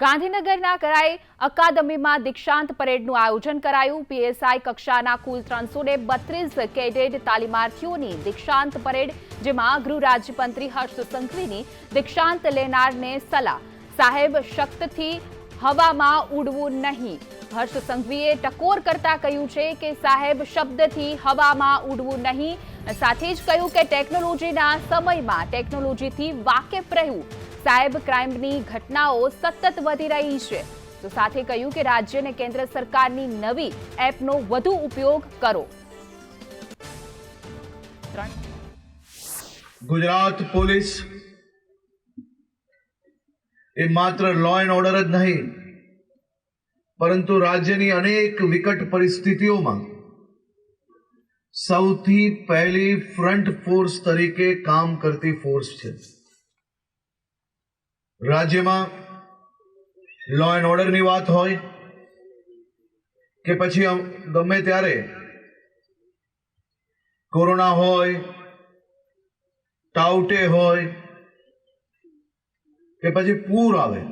ગાંધીનગરના કરાઈ અકાદમીમાં દીક્ષાંત પરેડનું આયોજન કરાયું. પીએસઆઈ કક્ષાના કુલ ત્રણસો ને બત્રીસ કેડેટ તાલીમાર્થીઓની દીક્ષાંત પરેડ, જેમાં ગૃહ રાજ્યમંત્રી હર્ષ સંઘવીની દીક્ષાંત લેનારને સલાહ. સાહેબ, શક્તથી હવામાં ઉડવું નહીં. હર્ષ સંઘવીએ ટકોર કરતા કહ્યું છે કે સાહેબ, શબ્દથી હવામાં ઉડવું નહીં. સાથે જ કહ્યું કે ટેકનોલોજીના સમયમાં ટેકનોલોજીથી વાકેફ રહેવું સાહેબ ક્રાઇમની ઘટનાઓ સતત વધી રહી છે. તો સાથે કહ્યું કે રાજ્ય અને કેન્દ્ર સરકારની નવી એપનો વધુ ઉપયોગ કરો. ગુજરાત પોલીસ એ માત્ર લો એન્ડ ઓર્ડર જ નહીં, પરંતુ રાજ્યની અનેક વિકટ પરિસ્થિતિઓમાં સૌથી પહેલી ફ્રન્ટ ફોર્સ તરીકે કામ કરતી ફોર્સ છે. રાજ્યમાં લો એન્ડ ઓર્ડરની વાત હોય કે પછી ગમે ત્યારે કોરોના હોય, ટાઉટે હોય, કે પછી પૂર આવે,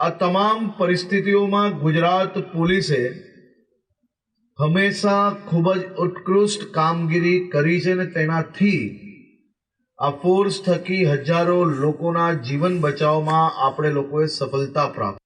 આ તમામ પરિસ્થિતિઓમાં ગુજરાત પોલીસે હંમેશા ખૂબ જ ઉત્કૃષ્ટ કામગીરી કરી છે ને તેનાથી આ ફોર્સ થકી હજારો લોકોના જીવન બચાવમાં આપણે લોકોએ સફળતા પ્રાપ્ત